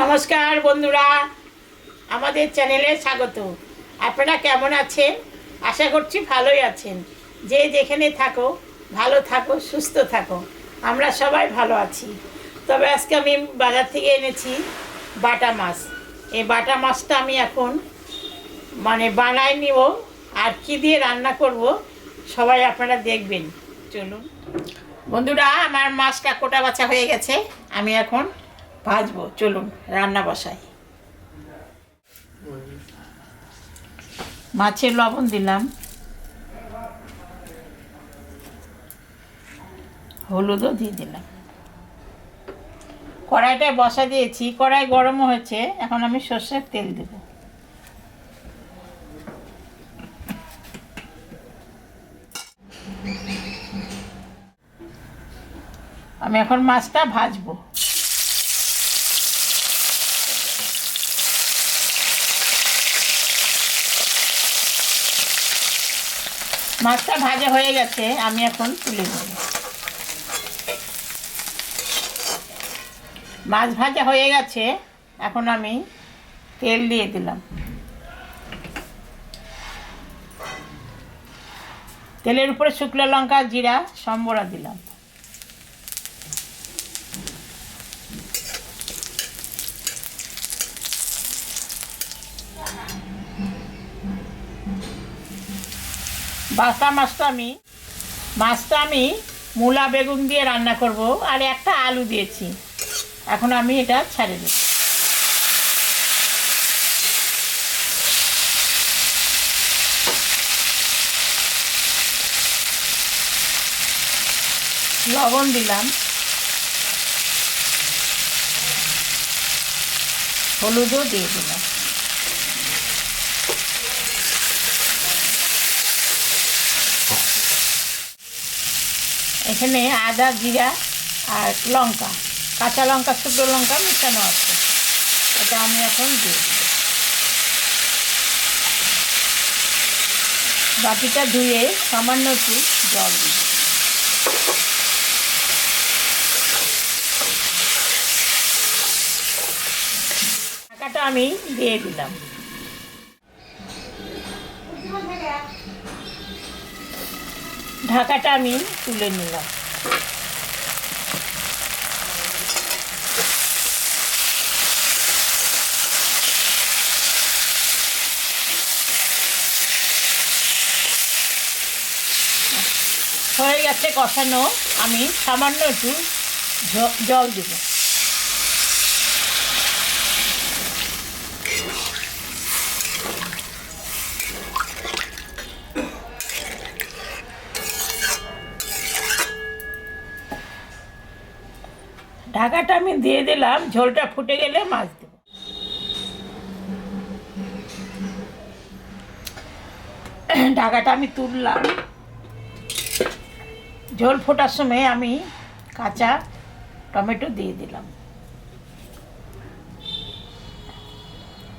নমস্কার বন্ধুরা, আমাদের চ্যানেলে স্বাগত। আপনারা কেমন আছেন? আশা করছি ভালোই আছেন। যে যেখানে থাকো, ভালো থাকো, সুস্থ থাকো। আমরা সবাই ভালো আছি। তবে আজকে আমি বাজার থেকে এনেছি বাটা মাছ। এই বাটা মাছটা আমি এখন মানে বানায় নিব আর কি দিয়ে রান্না করব, সবাই আপনারা দেখবেন। চলুন। বন্ধুরা, আমার মাছটা কোটা বাছা হয়ে গেছে। আমি এখন ভাজবো, চলুন, রান্না বসাই। মাছের লবণ দিলাম। হলুদও দিয়ে দিলাম। কড়াইটায় বসা দিয়েছি, কড়াই গরম হয়েছে, এখন আমি সর্ষের তেল দেব। আমি এখন মাছটা ভাজবো। মাছটা ভাজা হয়ে গেছে, আমি এখন তুলে নেব। মাছ ভাজা হয়ে গেছে, এখন আমি তেল দিয়ে দিলাম। তেলের উপরে শুকনো লঙ্কা, জিরা, সম্বরা দিলাম। বাসা মাছটা আমি মাছটা আমি মূলা বেগুন দিয়ে রান্না করব আর একটা আলু দিয়েছি। এখন আমি এটা ছাড়ে দেব। লবণ দিলাম। হলুদও দিয়ে দিলাম। এখানে আদা, জিরা আর লঙ্কা, কাঁচা লঙ্কা, শুকনো লঙ্কা মেশানো আছে। এটা আমি এখন দিয়ে বাকিটা ধুয়ে সামান্য একটু জল দিব ঢাকাটা আমি দিয়ে দিলাম। ঢাকাটা আমি তুলে নিলাম। হয়ে গেছে কষানো। আমি সামান্য একটু জল দিব। ঢাকাটা আমি দিয়ে দিলাম, ঝোলটা ফুটে গেলে মাছ দেব। ঢাকাটা আমি তুললাম। ঝোল ফোটার সময় আমি কাঁচা টমেটো দিয়ে দিলাম।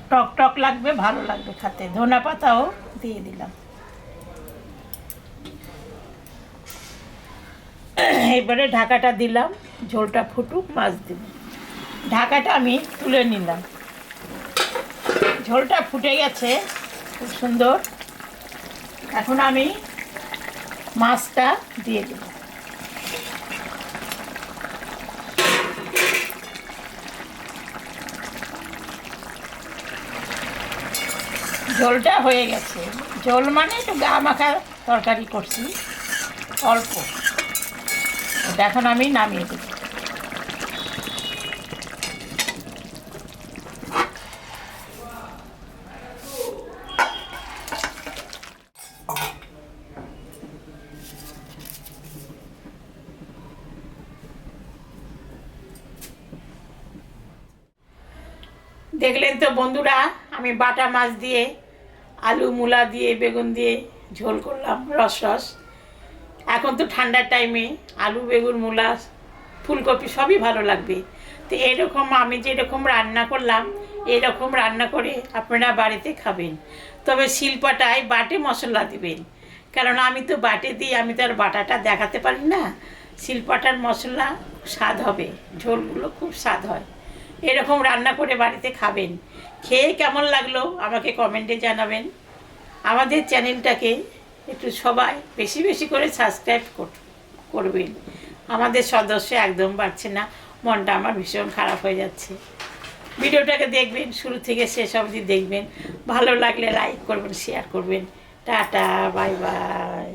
টক টক লাগবে, ভালো লাগবে খেতে। ধনা পাতাও দিয়ে দিলাম। এবারে ঢাকাটা দিলাম। ঝোলটা ফুটুক, মাছ দিব। ঢাকাটা আমি তুলে নিলাম। ঝোলটা ফুটে গেছে, খুব সুন্দর। এখন আমি মাছটা দিয়ে দেব। ঝোলটা হয়ে গেছে। ঝোল মানে একটু গা মাখা তরকারি করছি, অল্প। এখন আমি নামিয়ে দেব। দেখলেন তো বন্ধুরা, আমি বাটা মাছ দিয়ে, আলু, মূলা দিয়ে, বেগুন দিয়ে ঝোল করলাম, রস রস। এখন তো ঠান্ডার টাইমে আলু, বেগুন, মূলা, ফুলকপি সবই ভালো লাগবে। তো এরকম আমি যেরকম রান্না করলাম, এরকম রান্না করে আপনারা বাড়িতে খাবেন। তবে শিল্পটায় বাটে মশলা দিবেন। কারণ আমি তো বাটে দিই আমি তো আর বাটাটা দেখাতে পারি না। শিল্পটার মশলা স্বাদ হবে, ঝোলগুলো খুব স্বাদ হয়। এরকম রান্না করে বাড়িতে খাবেন। খেয়ে কেমন লাগল আমাকে কমেন্টে জানাবেন। আমাদের চ্যানেলটাকে একটু সবাই বেশি বেশি করে সাবস্ক্রাইব করবেন। আমাদের সদস্য একদম বাড়ছে না, মনটা আমার ভীষণ খারাপ হয়ে যাচ্ছে। ভিডিওটাকে দেখবেন, শুরু থেকে শেষ অবধি দেখবেন। ভালো লাগলে লাইক করবেন শেয়ার করবেন। Tata bye bye